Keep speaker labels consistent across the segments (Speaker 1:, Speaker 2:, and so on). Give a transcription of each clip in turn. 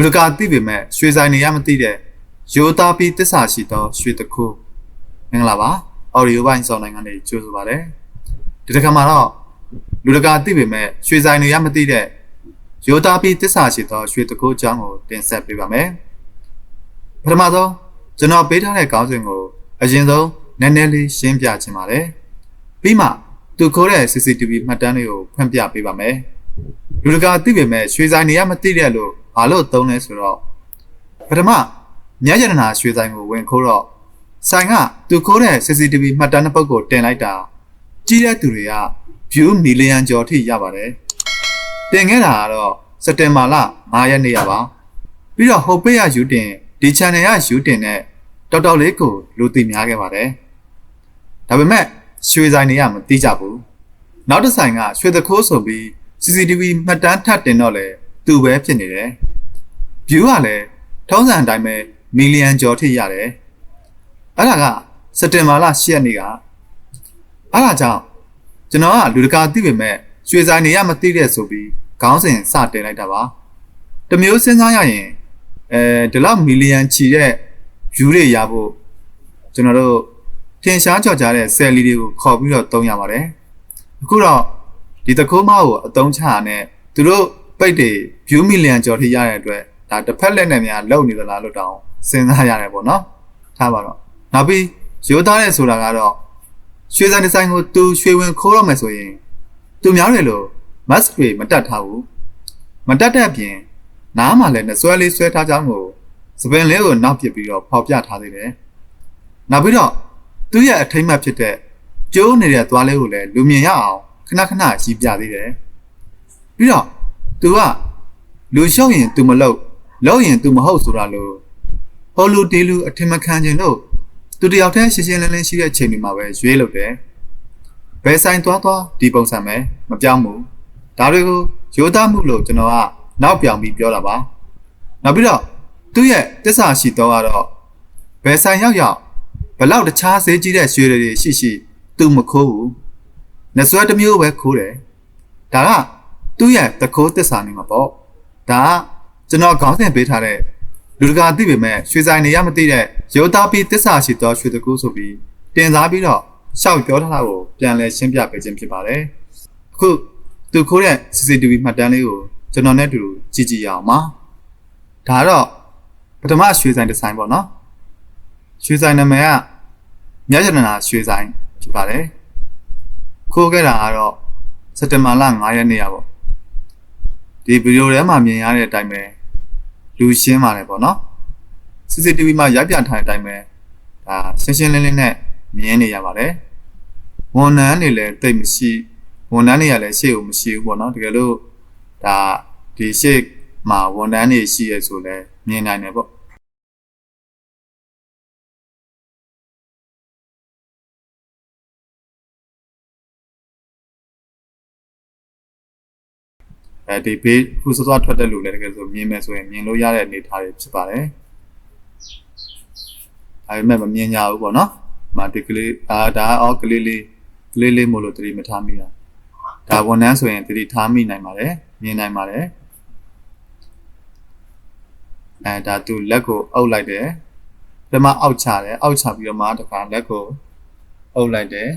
Speaker 1: လူတကာသိပေမဲ့ရွှေဆိုင်နေရမသိတဲ့ရိုးသားပြီးတစ္ဆာရှိသောရွှေတခုမင်္ဂလာပါအော်ဒီယိုဘိုင်းဆောင်နိုင်ငံနေကြိုဆိုပါရစေဒီတစ်ခါမှာတော့လူတကာသိပေမဲ့ရွှေဆိုင်နေရမသိတဲ့ရိုးသားပြီးတစ္ဆာရှိသောရွှေတခုအကြောင်းကိုတင်ဆက်ပေးပါမယ်ပထမဆုံးကျွန်တော်ပေးထားတဲ့ခေါင်းစဉ်ကိုအရင်ဆုံးနည်းနည်းလေးရှင်းပြချင်ပါတယ်ပြီးမှသူခိုးတဲ့ CCTV မှတ်တမ်းတွေကိုဖွင့်ပြပေးပါမယ်လူတကာသိပေမဲ့ရွှေဆိုင်နေရမသိတဲ့လို့ ဘာလို့သုံးလဲဆိုတော့ပထမမြတ်ရတနာရွှေဆိုင်ကိုဝင်ခိုးတော့ဆိုင်ကသူခိုးတဲ့ CCTV မှတ်တမ်းတစ်ပုဒ်ကိုတင်လိုက်တာကြီးတဲ့သူတွေက view မီလီယံကျော်ထိရပါတယ်တင်ခဲ့တာကတော့စက်တင်ဘာလ9ရက်နေ့ရပါပြီးတော့ဟိုပေရယူတင်ဒီ channel ရယူတင်နဲ့တော်တော်လေးကိုလူသိများခဲ့ပါတယ်ဒါပေမဲ့ရွှေဆိုင်တွေကမသိကြဘူးနောက်တစ်ဆိုင်ကရွှေတခိုးဆိုပြီး CCTV မှတ်တမ်းထပ်တင်တော့လေသူပဲဖြစ်နေတယ် view ကလည်းထုံးစံအတိုင်းပဲမီလီယံကျော်ထိရတယ်အဲ့ဒါကစက်တင်ဘာလ10ရက်နေ့ကအဲ့ဒါကြောင့်ကျွန်တော်ကလူတကာသိပေမဲ့ရွှေဆိုင်နေရမသိတဲ့ဆိုပြီးခေါင်းစဉ်စတင်လိုက်တာပါတမျိုးစဉ်းစားရရင်အဲဒီလောက်မီလီယံချီတဲ့ view တွေရဖို့ကျွန်တော်တို့ထင်ရှားကြော်ကြတဲ့ cell လေးတွေကိုခေါ်ပြီးတော့သုံးရပါတယ်အခုတော့ဒီတခိုးမကိုအသုံးချရတဲ့သူတို့ပိတ်တွေ view million ကျော်ထိရတဲ့အတွက် ဒါတစ်ဖက်လက်နဲ့များလုံနေသလားလို့တောင်းစဉ်းစားရတယ်ပေါ့နော်ထားပါတော့နောက်ပြီးရိုးသားတဲ့ဆိုတာကတော့ရွှေစံဒီဇိုင်းကိုသူရွှေဝင်ခိုးတော့မယ်ဆိုရင်သူများတယ်လို့ mask တွေမတက်ထားဘူးမတက်တဲ့အပြင်နားမှာလည်းနှဆွဲလေးဆွဲထားကြောင်းကိုစပင်လေးကိုနောက်ပစ်ပြီးတော့ဖောက်ပြထားသေးတယ်နောက်ပြီးတော့သူ့ရဲ့အထိမ့်မှတ်ဖြစ်တဲ့ကျိုးနေတဲ့သွားလေးကိုလည်းလူမြင်ရအောင်ခဏခဏကြီးပြသေးတယ်ပြီးတော့ तू ကလူရှုံးရင် तू မလုပ် လို့ရင်သူမဟုတ်ဆိုတာလို့ဟောလူတေးလူအထင်မခံခြင်းလို့သူတယောက်တည်းရှင်းရှင်းလင်းလင်းရှိတဲ့ချိန်တွေမှာပဲရွေးလုပ်တယ်ဘယ်ဆိုင်သွားသွားဒီပုံစံပဲမပြောင်းဘူးဒါတွေကိုရိုးသားမှုလို့ကျွန်တော်ကနောက်ပြောင်ပြီးပြောတာပါနောက်ပြီးတော့သူ့ရဲ့တစ္ဆာရှိတော့ကတော့ဘယ်ဆိုင်ရောက်ရောက်ဘလောက်တခြားဈေးကြီးတဲ့ရွှေတွေရှိရှိသူမခိုးဘူးနှစွဲတစ်မျိုးပဲခိုးတယ်ဒါကသူ့ရဲ့သခိုးတစ္ဆာနေမှာပေါ့ဒါက ကျွန်တော်ခေါင်းစဉ်ပေးထားတဲ့လူတကာသိပေမဲ့ရွှေဆိုင်နေရမသိတဲ့ရိုးသားပြီးတစ္ဆာရှိသောရွှေတကူဆိုပြီးတင်စားပြီးတော့ရှောက်ပြောထားတာကိုပြန်လဲရှင်းပြပေးခြင်းဖြစ်ပါတယ်အခုသူခိုးတဲ့ CCTV မှတ်တမ်းလေးကိုကျွန်တော်နဲ့အတူကြည့်ကြည့်ရအောင်ပါဒါတော့ပထမရွှေဆိုင်ဒီဇိုင်းပေါ့နော်ရွှေဆိုင်နာမည်ကမြတ်ရတနာရွှေဆိုင်ဖြစ်ပါတယ်ခိုးခဲ့တာကတော့စက်တင်ဘာလ9ရက်နေ့ရပေါ့ဒီဗီဒီယိုထဲမှာမြင်ရတဲ့အတိုင်းပဲ လူရှင်းပါတယ်ပေါ့နော် CCTV မှာရိုက်ပြထားတဲ့အတိုင်းပဲဒါရှင်းရှင်းလင်းလင်းနဲ့မြင်နေရပါတယ်ဝန်ထမ်းတွေလည်းတိတ်မရှိဝန်ထမ်းတွေကလည်းရှေ့ကိုမရှိဘူးပေါ့နော်တကယ်လို့ဒါဒီရှေ့မှာဝန်ထမ်းတွေရှိရဆိုလဲမြင်နိုင်တယ်ပေါ့ အဲဒီဘေးခုစောစောထွက်တဲ့လူလည်းတကယ်ဆိုမြင်မယ်ဆိုရင်မြင်လို့ရတဲ့အနေအထားတွေဖြစ်ပါတယ်ဒါပေမဲ့မမြင်ကြဘူးပေါ့နော်။မာဒီကလေးအာဒါအော်ကလေးလေးကလေးလေးမို့လို့တတိမထားမိတာ။ဒါဝန်ထမ်းဆိုရင်တတိထားမိနိုင်ပါတယ်။မြင်နိုင်ပါတယ်။အဲဒါသူလက်ကိုအုပ်လိုက်တယ်။ပထမအောက်ချတယ်။အောက်ချပြီးတော့မှတခါလက်ကိုအုပ်လိုက်တယ်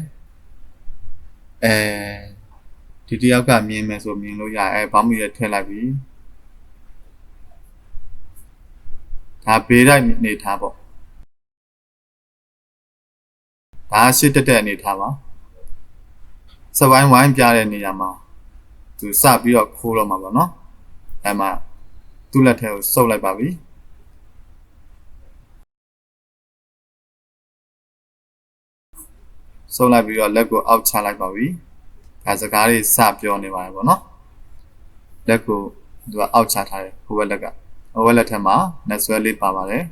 Speaker 1: ။အဲ ဒီတယောက်ကမြင်မယ်ဆိုမြင်လို့ရအဲဘာမှမရထည့်လိုက်ပြီ။ဒါဘေးလိုက်နေထားပေါ့။ဒါရှစ်တက်တဲ့အနေထားပါ။စပိုင်းဝိုင်းပြတဲ့နေရာမှာသူစပြီးတော့ခိုးတော့မှာပေါ့နော်။အဲမှာသူ့လက်ထဲကိုစုပ်လိုက်ပါပြီ။စုပ်လိုက်ပြီးတော့လက်ကိုအောက်ချလိုက်ပါပြီ။ ဒါစကားလေးစပြောနေပါတယ်ပေါ့နော်။လက်ကိုသူကအောက်ချထားတယ်ဟိုဘက်လက်ကဟိုဘက်လက်ထက်မှာနှဆွဲလေးပါပါတယ်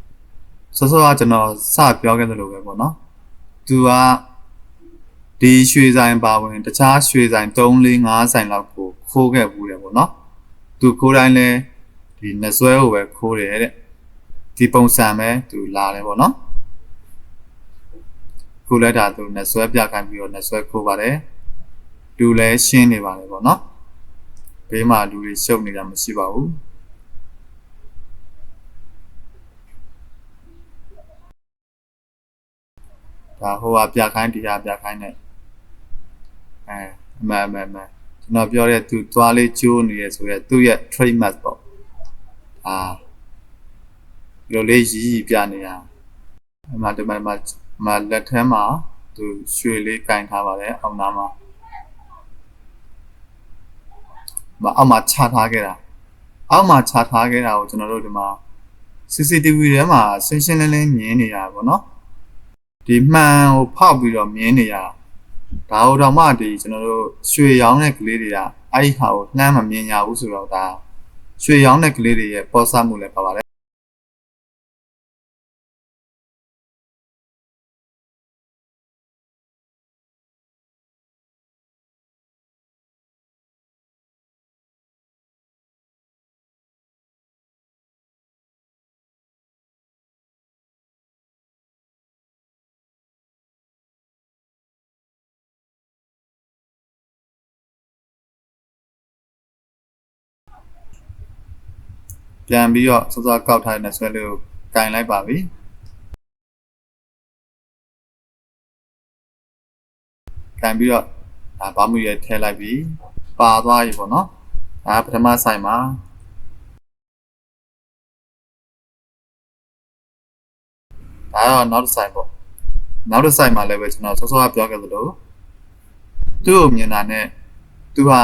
Speaker 1: ။စောစောကကျွန်တော်စပြောခဲ့သလိုပဲပေါ့နော်။သူကဒီရွှေဆိုင်ပါဝင်တခြားရွှေဆိုင်3 4 5ဆိုင်လောက်ကိုခိုးခဲ့ဘူးတယ်ပေါ့နော်။သူခိုးတိုင်းလဲဒီနှဆွဲကိုပဲခိုးတယ်တဲ့။ဒီပုံစံပဲသူလာတယ်ပေါ့နော်။ခုလက်တာသူနှဆွဲပြခိုင်းပြီးတော့နှဆွဲခိုးပါတယ်။ လူလည်းရှင်းနေပါတယ်ပေါ့နော်ဘေးမှာလူတွေရှုပ်နေတာမရှိပါဘူးဒါဟိုဟာပြခိုင်းတရားပြခိုင်းနဲ့အဲအမှန်အမှန်မှန်ကျွန်တော်ပြောတဲ့သူသွားလေးကျိုးနေရဆိုရသူ့ရဲ့ trademark ပေါ့အာဒီလိုလေးရီးရီးပြနေတာအမှန်တမန်မှမလက်ထဲမှာသူရွှေလေးကင်ထားပါတယ်အောင်သားမှာ အောက်မှာချထားခဲ့တာအောက်မှာချထားခဲ့တာကိုကျွန်တော်တို့ဒီမှာ CCTV ထဲမှာရှင်းရှင်းလင်းလင်းမြင်နေရတာပေါ့နော်ဒီမှန်ကိုဖောက်ပြီးတော့မြင်နေရတာဒါဟိုတော့မှဒီကျွန်တော်တို့ရွှေရောင်းတဲ့ကလေးတွေကအဲ့ဒီဟာကိုနှမ်းမမြင်ရဘူးဆိုတော့ဒါရွှေရောင်းတဲ့ကလေးတွေရဲ့ပေါ်ဆမှုလည်းပါပါတယ် ပြန်ပြီးတော့စောစောကောက်ထားတဲ့ဆွဲလေးကိုကင်လိုက်ပါပြီကင်ပြီးတော့ဒါဘာမှုရဲထည့်လိုက်ပြီပါသွားပြီပေါ့နော်ဒါပထမဆိုင်မှာဒါတော့နောက်တစ်ဆိုင်ပေါ့နောက်တစ်ဆိုင်မှာလည်းပဲကျွန်တော်စောစောကပြောခဲ့သလိုသူ့ကိုမြင်တာနဲ့သူဟာ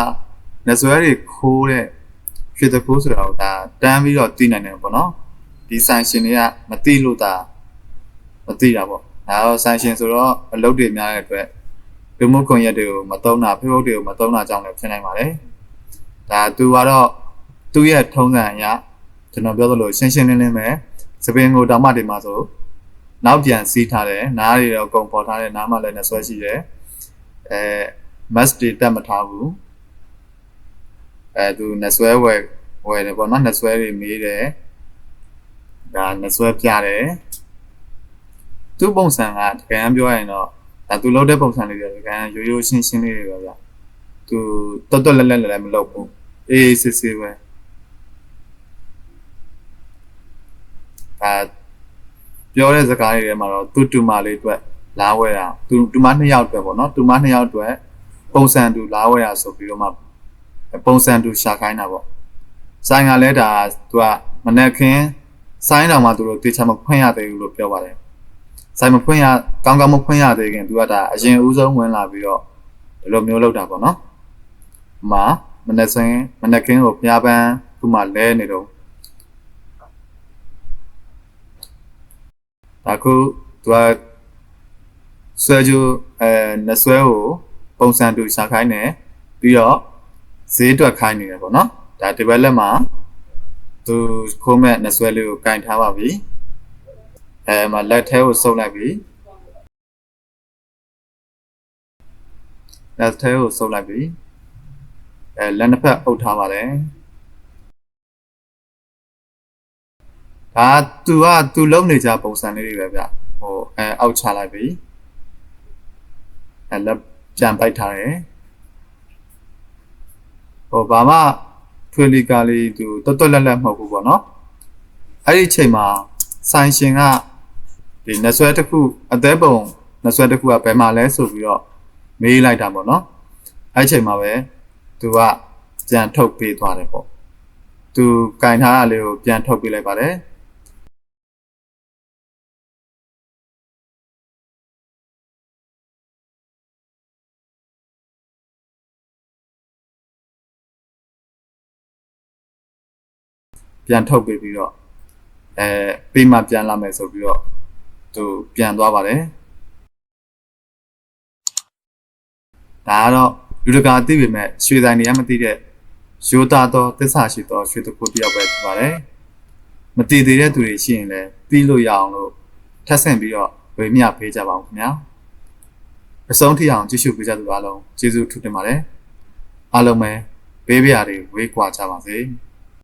Speaker 1: လက်ဆွဲတွေခိုးတဲ့ ဖြစ်တဲ့ကိုဆိုတာကိုဒါတန်းပြီးတော့သိနိုင်တယ်ပေါ့နော်ဒီဆိုင်ရှင်တွေကမသိလို့ဒါမသိတာပေါ့ဒါတော့ဆိုင်ရှင်ဆိုတော့အလုပ်တွေများတဲ့အတွက်လူမှုကွန်ရက်တွေကိုမတုံးတာ Facebook တွေကိုမတုံးတာကြောင့်လည်းဖြစ်နိုင်ပါတယ်ဒါသူကတော့သူ့ရဲ့ထုံးစံအရကျွန်တော်ပြောသလိုရှင်းရှင်းလင်းလင်းပဲစပင်ကိုတောင်မှတင်မှာဆိုနောက်ပြန်စီးထားတယ်နားတွေတော့အကုန်ပေါ်ထားတယ်နားမှလည်းနှဆွဲရှိတယ်အဲ mask တွေတက်မထားဘူး အဲသူနှဆွဲဝယ်ဝယ်တယ်ပေါ့နော်နှဆွဲတွေမေးတယ်ဒါနှဆွဲပြတယ်သူ့ပုံစံကတကယ်ပြောရရင်တော့ဒါသူလုပ်တဲ့ပုံစံလေးတွေတကယ်ရိုးရိုးရှင်းရှင်းလေးတွေပဲဗျသူတော်တော်လက်လက်လည်းမလုပ်ဘူးအေးစစ်စစ်ပဲအဲပြောတဲ့စကားတွေထဲမှာတော့သူ့တူမလေးအတွက်လားဝဲတာသူတူမနှစ်ယောက်အတွက်ပေါ့နော်တူမနှစ်ယောက်အတွက်ပုံစံတူလားဝဲတာဆိုပြီးတော့မှ ပုံစံတူရှာခိုင်းတာပေါ့ဆိုင်ကလည်းဒါသူကမနက်ခင်းဆိုင်းတော်မှာသူတို့တေချာမဖွင့်ရသေးဘူးလို့ပြောပါတယ်ဆိုင်မဖွင့်ရကောင်းကောင်းမဖွင့်ရသေးခင်သူကဒါအရင်ဦးဆုံးဝင်လာပြီးတော့ဒီလိုမျိုးလုပ်တာပေါ့နော်။မှာမနက်စင်းမနက်ခင်းကိုဖျားပန်းခုမှလဲနေတော့ဒါခုသူကဆွဲကြိုးအဲနဆွဲကိုပုံစံတူရှာခိုင်းတယ်ပြီးတော့ ဈေးတွက်ခိုင်းနေတယ်ပေါ့နော်ဒါ develop မှာသူခိုးမဲ့နဆွဲလေးကိုကင်ထားပါပြီအဲမှာလက်ထဲကိုစုပ်လိုက်ပြီလက်ထဲကိုစုပ်လိုက်ပြီအဲလက်နှစ်ဖက်အုပ်ထားပါတယ်ဒါသူကသူလုံနေကြပုံစံလေးတွေပဲဗျဟိုအဲအောက်ချလိုက်ပြီအဲလက်ပြန်ပိုက်ထားတယ် ဟိုဘာမှထွေလီကာလေးသူတွတ်တွတ်လက်လက်မဟုတ်ဘူးပေါ့နော်အဲ့ဒီအချိန်မှာဆိုင်ရှင်ကဒီနဆွဲတစ်ခုအသေးပုံနဆွဲတစ်ခုကဘယ်မှာလဲဆိုပြီးတော့မေးလိုက်တာပေါ့နော်အဲ့ဒီအချိန်မှာပဲသူကပြန်ထုတ်ပေးသွားတယ်ပေါ့သူကင်ထားတာလေးကိုပြန်ထုတ်ပေးလိုက်ပါတယ် ပြန်ထုတ်ပေးပြီးတော့အဲပေးမှပြန်လာမယ်ဆိုပြီးတော့သူပြန်သွားပါတယ်ဒါကတော့လူတကာသိပေမဲ့ရွှေဆိုင်တွေကမသိတဲ့ရိုးသားသောသစ္စာရှိသောရွှေတခုတစ်ယောက်ပဲဖြစ်ပါတယ်မတည်သေးတဲ့သူတွေရှိရင်လည်းပြီးလို့ရအောင်လို့ထပ်ဆင့်ပြီးတော့ဝေမျှပေးကြပါဦးခင်ဗျာအဆုံးထိအောင်ကြည့်ရှုပေးကြသူအားလုံးကျေးဇူးထူးတင်ပါတယ်အားလုံးပဲဘေးပြားတွေဝေးကွာကြပါစေ။